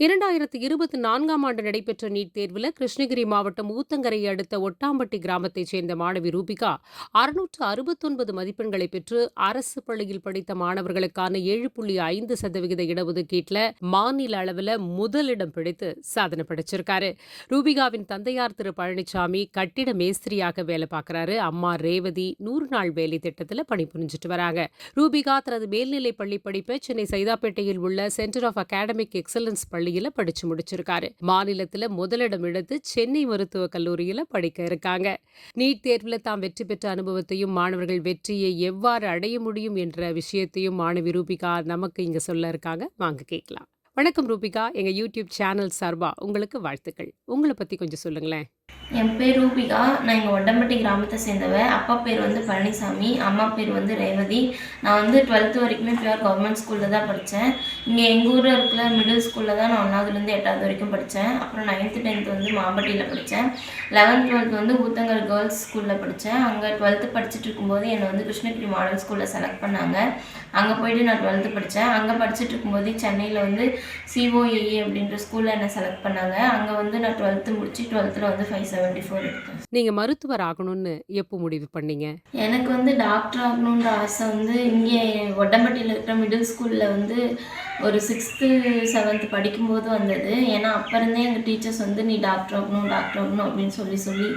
இரண்டாயிரத்து இருபத்தி நான்காம் ஆண்டு நடைபெற்ற நீட் தேர்வில் கிருஷ்ணகிரி மாவட்டம் ஊத்தங்கரை அடுத்த ஒட்டாம்பட்டி கிராமத்தைச் சேர்ந்த மாணவி ரூபிகா அறுநூற்று அறுபத்தொன்பது மதிப்பெண்களை பெற்று அரசு பள்ளியில் படித்த மாணவர்களுக்கான ஏழு புள்ளி ஐந்து சதவிகித இடஒதுக்கீட்டில் மாநில அளவில் முதலிடம் பிடித்து சாதனை படைச்சிருக்காரு. ரூபிகாவின் தந்தையார் திரு பழனிசாமி கட்டிட மேஸ்திரியாக வேலை பார்க்கறாரு. அம்மா ரேவதி நூறு நாள் வேலை திட்டத்தில் பணிபுரிஞ்சிட்டு வராங்க. ரூபிகா தனது மேல்நிலை பள்ளி படிப்பை சென்னை சைதாப்பேட்டையில் உள்ள சென்டர் ஆஃப் அகாடமிக் எக்ஸலன்ஸ் பள்ளி பள்ளியில படிச்சு முடிச்சிருக்காரு. மாநிலத்துல முதலிடம் எடுத்து சென்னை மருத்துவக் கல்லூரியில படிக்க இருக்காங்க. நீட் தேர்வுல தாம் வெற்றி பெற்ற அனுபவத்தையும் மாணவர்கள் வெற்றியை எவ்வாறு அடைய முடியும் என்ற விஷயத்தையும் மாணவி ரூபிகா நமக்கு இங்க சொல்ல இருக்காங்க. வாங்க கேட்கலாம். வணக்கம் ரூபிகா. எங்க யூடியூப் சேனல் சர்வா உங்களுக்கு வாழ்த்துக்கள். உங்களை பத்தி கொஞ்சம் சொல்லுங்களேன். என் பேர் ரூபிகா. நான் இங்கே ஒட்டம்பட்டி கிராமத்தை சேர்ந்தவ அப்பா பேர் வந்து பழனிசாமி. அம்மா பேர் வந்து ரேவதி. நான் வந்து டுவெல்த்து வரைக்குமே பியூர் கவர்மெண்ட் ஸ்கூலில் தான் படித்தேன் இங்கே எங்கள் ஊரில் இருக்கிற மிடில் ஸ்கூலில் தான் நான் ஒன்றாவதுலேருந்து எட்டாவது வரைக்கும் படித்தேன் அப்புறம் நைன்த்து டென்த்து வந்து மாம்பட்டியில் படித்தேன் லெவன்த் டுவெல்த் வந்து ஊத்தங்கர் கேர்ள்ஸ் ஸ்கூலில் படித்தேன் அங்கே டுவெல்த்து படிச்சுட்டு இருக்கும்போது என்னை வந்து கிருஷ்ணகிரி மாடல் ஸ்கூலில் செலக்ட் பண்ணாங்க. அங்கே போயிட்டு நான் டுவெல்த்து படித்தேன் அங்கே படிச்சுட்டு இருக்கும்போது சென்னையில் வந்து சிஓஏஏ அப்படின்ற ஸ்கூலில் என்னை செலக்ட் பண்ணாங்க. அங்கே வந்து நான் டுவெல்த்து முடித்து டுவெல்த்தில் வந்து ஃபைவ் செவன்ட்டி ஃபோர் எடுத்தேன் நீங்க மருத்துவர் ஆகணும்னு எப்போ முடிவு பண்ணீங்க? எனக்கு வந்து டாக்டர் ஆகணுன்ற ஆசை வந்து இங்கே ஒட்டம்பட்டியில் இருக்கிற மிடில் ஸ்கூலில் வந்து ஒரு சிக்ஸ்த்து செவன்த் படிக்கும்போது வந்தது. ஏன்னா அப்போ இருந்தே எங்கள் டீச்சர்ஸ் வந்து நீ டாக்டர் ஆகணும் டாக்டர் ஆகணும் அப்படின்னு சொல்லி சொல்லி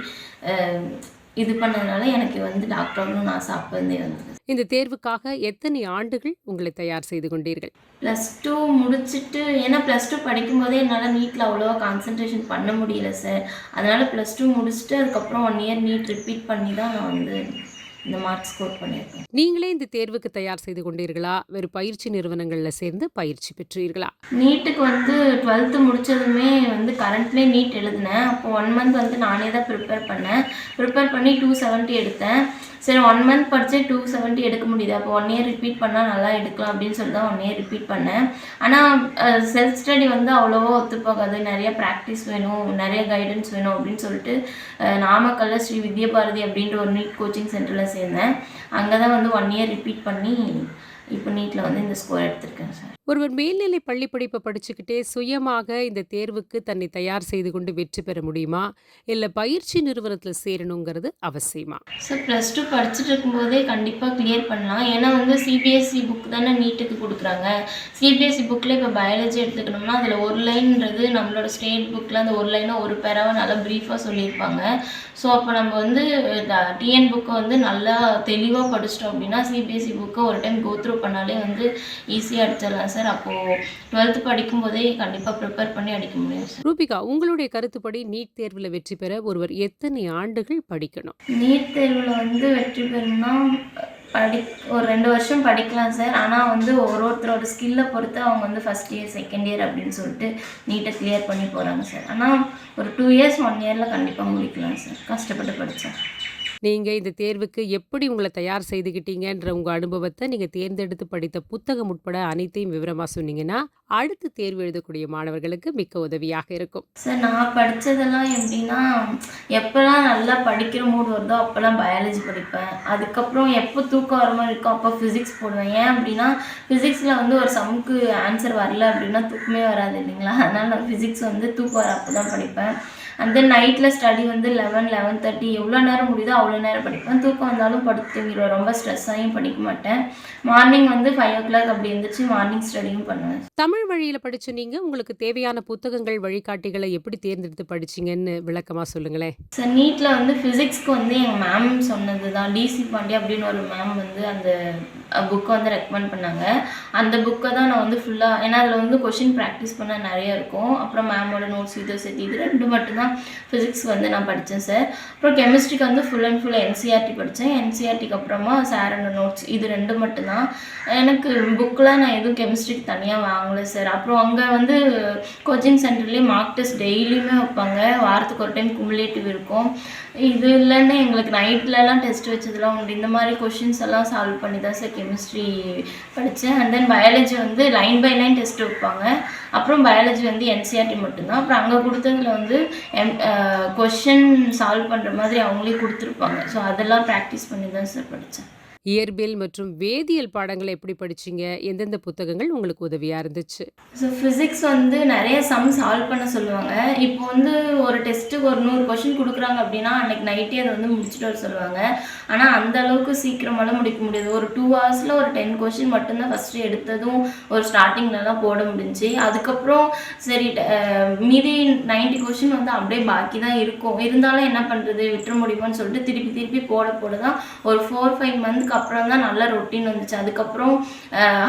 இது பண்ணதுனால எனக்கு வந்து டாக்டர் ஆகணும்னு ஆசை அப்போ இருந்தே வந்தது இந்த தேர்வுக்காக எத்தனை ஆண்டுகள் உங்களை தயார் செய்து கொண்டீர்கள்? ப்ளஸ் டூ முடிச்சுட்டு ஏன்னா ப்ளஸ் டூ படிக்கும்போதே என்னால் நீட்டில் அவ்வளோவா கான்சென்ட்ரேஷன் பண்ண முடியல சார் அதனால் ப்ளஸ் டூ முடிச்சுட்டு அதுக்கப்புறம் ஒன் இயர் நீட் ரிப்பீட் பண்ணி தான் நான் வந்து இந்த மார்க் ஸ்கோர் பண்ணியிருக்கேன் நீங்களே இந்த தேர்வுக்கு தயார் செய்து கொண்டீர்களா? வேறு பயிற்சி நிறுவனங்கள்ல சேர்ந்து பயிற்சி பெற்றீர்களா? நீட்டுக்கு வந்து டுவெல்த்து முடிச்சதுமே வந்து கரண்ட்லேயே நீட் எழுதினேன். அப்போ ஒன் மந்த் வந்து நானே தான் ப்ரிப்பேர் பண்ணேன். ப்ரிப்பேர் பண்ணி டூ செவன்ட்டி எடுத்தேன். சரி ஒன் மந்த் படித்தே டூ செவன்ட்டி எடுக்க முடியுது. அப்போ ஒன் இயர் ரிப்பீட் பண்ணால் நல்லா எடுக்கலாம் அப்படின்னு சொல்லி தான் ஒன் இயர் ரிப்பீட் பண்ணேன். ஆனால் செல்ஃப் ஸ்டடி வந்து அவ்வளோவா ஒத்து போகாது. நிறைய ப்ராக்டிஸ் வேணும் நிறைய கைடன்ஸ் வேணும் அப்படின்னு சொல்லிட்டு நாமக்கல்லில் நாமக்கல்ல ஸ்ரீ வித்யபாரதி அப்படின்ற ஒரு நீட் கோச்சிங் சென்டரில் சேர்ந்தேன். அங்கே தான் வந்து ஒன் இயர் ரிப்பீட் பண்ணி இப்போ நீட்டில் வந்து இந்த ஸ்கோர் எடுத்திருக்கேன் சார். ஒருவர் மேல்நிலை பள்ளி படிப்பை படிச்சுக்கிட்டே சுயமாக இந்த தேர்வுக்கு தன்னை தயார் செய்து கொண்டு வெற்றி பெற முடியுமா? இல்ல பயிற்சி நிறுவனத்துல சேரணுங்கிறது அவசியமா? சார் ப்ளஸ் டூ படிச்சுட்டு இருக்கும்போதே கண்டிப்பாக கிளியர் பண்ணலாம். ஏன்னா வந்து சிபிஎஸ்சி புக் தானே நீட்டுக்கு கொடுக்குறாங்க. சிபிஎஸ்சி புக்கில் இப்போ பயாலஜி எடுத்துக்கணும்னா அதில் ஒரு லைன்ன்றது நம்மளோட ஸ்டேட் புக்கில் அந்த ஒரு லைனாக ஒரு பேராவை நல்லா ப்ரீஃபாக சொல்லியிருப்பாங்க. ஸோ அப்போ நம்ம வந்து டிஎன் புக்கை வந்து நல்லா தெளிவாக படிச்சிட்டோம் அப்படின்னா சிபிஎஸ்சி புக்கை ஒரு டைம் கோ த்ரூ பண்ணாலே வந்து ஈஸியாக அடிச்சிடலாம் சார் அப்போது டுவெல்த்து படிக்கும்போதே கண்டிப்பாக ப்ரிப்பேர் பண்ணி அடிக்க முடியும் சார் ரூபிகா உங்களுடைய கருத்துப்படி நீட் தேர்வுல வெற்றி பெற ஒருவர் எத்தனை ஆண்டுகள் படிக்கணும்? நீட் தேர்வில் வந்து வெற்றி பெறணும்னா படி ஒரு ரெண்டு வருஷம் படிக்கலாம் சார் ஆனால் வந்து ஒரு ஒருத்தரோட ஸ்கில்லை பொறுத்து அவங்க வந்து ஃபஸ்ட் இயர் செகண்ட் இயர் அப்படின்னு சொல்லிட்டு நீட்டை கிளியர் பண்ணி போகிறாங்க சார் ஆனால் ஒரு டூ இயர்ஸ் ஒன் இயரில் கண்டிப்பாக முடிக்கலாம் சார் கஷ்டப்பட்டு படித்தேன் நீங்கள் இந்த தேர்வுக்கு எப்படி உங்களை தயார் செய்துக்கிட்டீங்கன்ற உங்கள் அனுபவத்தை நீங்கள் தேர்ந்தெடுத்து படித்த புத்தகம் உட்பட அனைத்தையும் விவரமாக சொன்னீங்கன்னா அடுத்து தேர்வு எழுதக்கூடிய மாணவர்களுக்கு மிக்க உதவியாக இருக்கும். சார் நான் படித்ததெல்லாம் எப்படின்னா எப்போல்லாம் நல்லா படிக்கிற மூடு வருதோ அப்போல்லாம் பயாலஜி படிப்பேன். அதுக்கப்புறம் எப்போ தூக்கம் வர மாதிரி இருக்கோ அப்போ ஃபிசிக்ஸ் போடுவேன். ஏன் அப்படின்னா ஃபிசிக்ஸில் வந்து ஒரு சமுக்கு ஆன்சர் வரல அப்படின்னா தூக்கமே வராது இல்லைங்களா? அதனால் நான் ஃபிசிக்ஸ் வந்து தூக்கம் வர அப்போ தான் படிப்பேன். அந்த நைட்டில் ஸ்டடி வந்து லெவன் லெவன் தேர்ட்டி எவ்வளோ நேரம் முடியுதோ அவ்வளோ நேரம் படிப்பேன். தூக்கம் வந்தாலும் படுத்து தூங்கிடுவேன் ரொம்ப ஸ்ட்ரெஸ் ஆகியும் படிக்க மாட்டேன். மார்னிங் வந்து ஃபைவ் ஓ கிளாக் அப்படி எழுந்திரிச்சு மார்னிங் ஸ்டடியும் பண்ணுவேன். தமிழ் வழியில படிச்ச நீங்க உங்களுக்கு தேவையான புத்தகங்கள் வழிகாட்டிகளை எப்படி தேர்ந்தெடுத்து படிச்சீங்கன்னு விளக்கமா சொல்லுங்களேன் சார் நீட்டில் வந்து ஃபிசிக்ஸ்க்கு வந்து எங்கள் மேம் சொன்னது தான் டிசி பாண்டே அப்படின்னு ஒரு மேம் வந்து அந்த புக்கை வந்து ரெக்கமெண்ட் பண்ணாங்க. அந்த புக்கை தான் நான் வந்து ஃபுல்லாக ஏன்னா அதில் வந்து கொஷின் ப்ராக்டிஸ் பண்ண நிறைய இருக்கும். அப்புறம் மேமோட நோட்ஸ் இதோ சேர்த்து இது ரெண்டு மட்டும்தான் ஃபிசிக்ஸ் வந்து நான் படித்தேன் சார் அப்புறம் கெமிஸ்ட்ரிக்கு வந்து ஃபுல் அண்ட் ஃபுல் என்சிஆர்டி படித்தேன் என்சிஆர்டிக்கு அப்புறமா சாரோட நோட்ஸ் இது ரெண்டு மட்டும்தான் எனக்கு புக்கெலாம் நான் எதுவும் கெமிஸ்ட்ரிக்கு தனியாக வாங்கலை சார் அப்புறம் அங்கே வந்து கோச்சிங் சென்டர்லேயே மார்க் டெஸ்ட் டெய்லியுமே வைப்பாங்க. வாரத்துக்கு ஒரு டைம் குமுலேட்டிவ் இருக்கும். இது இல்லைன்னு எங்களுக்கு நைட்லலாம் டெஸ்ட் வச்சதெல்லாம் உண்டு. இந்த மாதிரி கொஷின்ஸ் எல்லாம் சால்வ் பண்ணி தான் சார் கெமிஸ்ட்ரி படித்தேன் அண்ட் தென் பயாலஜி வந்து லைன் பை லைன் டெஸ்ட் வைப்பாங்க. அப்புறம் பயாலஜி வந்து என்சிஆர்டி மட்டும்தான். அப்புறம் அங்கே கொடுத்ததில் வந்து எம் கொஷின் சால்வ் பண்ணுற மாதிரி அவங்களே கொடுத்துருப்பாங்க. ஸோ அதெல்லாம் ப்ராக்டிஸ் பண்ணி தான் சார் படித்தேன் இயற்பியல் மற்றும் வேதியியல் பாடங்களை எப்படி படிச்சீங்க? எந்தெந்த புத்தகங்கள் உங்களுக்கு உதவியா இருந்துச்சு? ஸோ ஃபிசிக்ஸ் வந்து நிறைய சம் சால்வ் பண்ண சொல்லுவாங்க. இப்போ வந்து ஒரு டெஸ்ட்டுக்கு ஒரு நூறு கொஷின் கொடுக்குறாங்க அப்படின்னா, அன்னைக்கு நைட்டே அதை வந்து முடிச்சுட்டு வர சொல்லுவாங்க. ஆனால் அந்த அளவுக்கு சீக்கிரமாலாம் முடிக்க முடியாது. ஒரு டூ ஹவர்ஸில் ஒரு 10 கொஸ்டின் மட்டும் தான் ஃபர்ஸ்ட்டு எடுத்ததும் ஒரு ஸ்டார்டிங்லலாம் போட முடிஞ்சுச்சு. அதுக்கப்புறம் சரி மீதி நைன்டி கொஷின் வந்து அப்படியே பாக்கி தான் இருக்கும். இருந்தாலும் என்ன பண்ணுறது விட்டுற முடியுமான்னு சொல்லிட்டு திருப்பி திருப்பி போட போட தான் ஒரு 4, 5 மந்த்க்கு அப்புறம் தான் நல்ல ரொட்டீன் வந்துச்சு. அதுக்கப்புறம்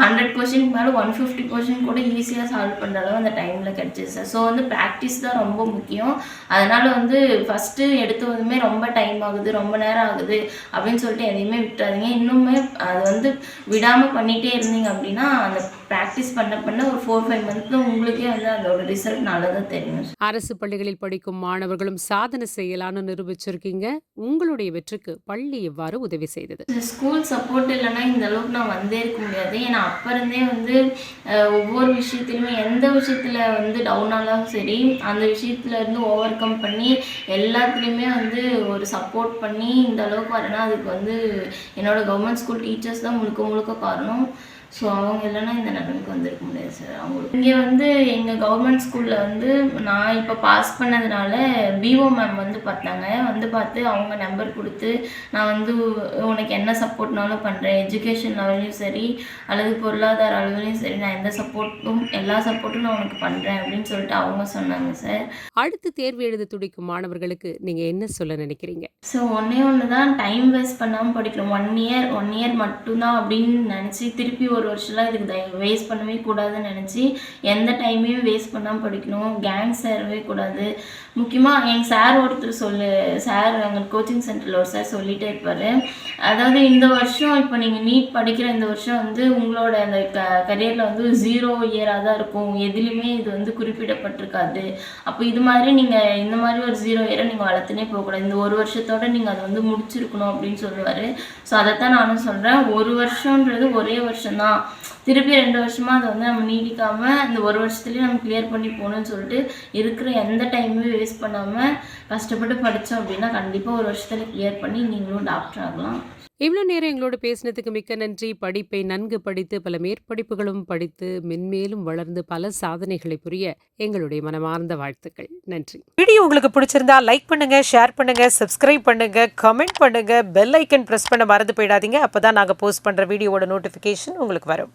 ஹண்ட்ரட் கொஷின் மேலே ஒன் ஃபிஃப்டி கொஷின் கூட ஈஸியாக சால்வ் பண்ணுற அளவு அந்த டைமில் கிடச்சிது சார். ஸோ வந்து ப்ராக்டிஸ் தான் ரொம்ப முக்கியம். அதனால் வந்து ஃபர்ஸ்ட்டு எடுத்ததுமே ரொம்ப டைம் ஆகுது, ரொம்ப நேரம் ஆகுது அப்படின்னு சொல்லிட்டு எதையுமே விட்டுறாதீங்க. இன்னுமே அது வந்து விடாமல் பண்ணிகிட்டே இருந்தீங்க அப்படின்னா, அந்த பிராக்டிஸ் பண்ண பண்ண ஒரு 4, 5 மந்த்ல உங்களுக்கே வந்து அதோட ரிசல்ட் நல்லதா தெரியும். அரசு பள்ளிகளில் படிக்கும் மாணவர்களும் சாதனை செய்யலான்னு நிரூபிச்சிருக்கீங்க. உங்களுடைய வெற்றிக்கு பள்ளி எவ்வாறு உதவி செய்தது? ஸ்கூல் சப்போர்ட் இல்லன்னா இந்த அளவுக்கு நான் வந்தே இருக்க முடியாது. ஏன்னா அப்ப இருந்தே வந்து ஒவ்வொரு விஷயத்திலுமே எந்த விஷயத்துல வந்து டவுன் ஆனாலும் சரி, அந்த விஷயத்துல இருந்து ஓவர் கம் பண்ணி எல்லாத்துலயுமே வந்து ஒரு சப்போர்ட் பண்ணி இந்த அளவுக்கு வரேன்னா, அதுக்கு வந்து என்னோட கவர்மெண்ட் ஸ்கூல் டீச்சர்ஸ் தான் முழுக்க முழுக்க காரணம். ஸோ அவங்க இல்லன்னா இந்த நிலைமைக்கு வந்திருக்க முடியாது சார். அவங்களுக்கு இங்க வந்து எங்க கவர்மெண்ட் ஸ்கூல்ல வந்து நான் இப்ப பாஸ் பண்ணதுனால பிஓ மேம் வந்து பார்த்தாங்க. வந்து பார்த்து அவங்க நம்பர் குடுத்து, நான் வந்து உனக்கு என்ன சப்போர்ட்னாலும் பண்றேன். எஜுகேஷன் லெவல்லயும் சரி, அல்லது பொருளாதார அளவிலயும் சரி, நான் எந்த சப்போர்ட்டும் எல்லா சப்போர்ட்டும் நான் உனக்கு பண்றேன் அப்படின்னு சொல்லிட்டு அவங்க சொன்னாங்க சார். அடுத்து தேர்வு எழுத துடிக்கும் மாணவர்களுக்கு நீங்க என்ன சொல்ல நினைக்கிறீங்க? ஸோ ஒண்ணே ஒண்ணு தான் டைம் வேஸ்ட் பண்ணாம படிக்கணும். 1 இயர் 1 இயர் மட்டும் தான் அப்படின்னு நெனச்சு, திருப்பி ஒரு வருஷம்லாம் இதுக்கு வேஸ்ட் பண்ணவே கூடாதுன்னு நினச்சி எந்த டைமையும் வேஸ்ட் பண்ணாமல் படிக்கணும். கேங் சேரவே கூடாது. முக்கியமாக எங்கள் சார் ஒருத்தர் சொல்லு சார் எங்கள் கோச்சிங் சென்டரில் ஒரு சார் சொல்லிட்டே இருப்பார் அதாவது இந்த வருஷம் இப்போ நீங்கள் நீட் படிக்கிற இந்த வருஷம் வந்து உங்களோட அந்த க கரியரில் வந்து ஜீரோ இயராக தான் இருக்கும். எதுலேயுமே இது வந்து குறிப்பிடப்பட்டிருக்காது. அப்போ இது மாதிரி நீங்கள் இந்த மாதிரி ஒரு ஜீரோ இயரை நீங்கள் வளர்த்துனே போகக்கூடாது. இந்த ஒரு வருஷத்தோட நீங்கள் அதை வந்து முடிச்சிருக்கணும் அப்படின்னு சொல்லுவார் ஸோ அதைத்தான் நானும் சொல்கிறேன் ஒரு வருஷம்ன்றது ஒரே வருஷம் தான். திருப்பி ரெண்டு வருஷமாக அதை வந்து நம்ம நீடிக்காமல் இந்த ஒரு வருஷத்துலேயே நம்ம கிளியர் பண்ணி போகணும்னு சொல்லிட்டு, இருக்கிற எந்த டைமுமே வேஸ்ட் பண்ணாமல் கஷ்டப்பட்டு படிச்சோம் அப்படின்னா, கண்டிப்பாக ஒரு வருஷத்தில் கிளியர் பண்ணி நீங்களும் டாக்டர் ஆகலாம். இவ்வளோ நேரம் எங்களோட பேசினதுக்கு மிக்க நன்றி. படிப்பை நன்கு படித்து, பல மேற்படிப்புகளும் படித்து, மென்மேலும் வளர்ந்து பல சாதனைகளை புரிய எங்களுடைய மனமார்ந்த வாழ்த்துக்கள். நன்றி. வீடியோ உங்களுக்கு பிடிச்சிருந்தா லைக் பண்ணுங்க, ஷேர் பண்ணுங்க, சப்ஸ்கிரைப் பண்ணுங்க, கமெண்ட் பண்ணுங்க, பெல் ஐக்கன் ப்ரெஸ் பண்ண மறந்து போயிடாதீங்க. அப்போதான் நாங்கள் போஸ்ட் பண்ணுற வீடியோவோட நோட்டிஃபிகேஷன் உங்களுக்கு வரும்.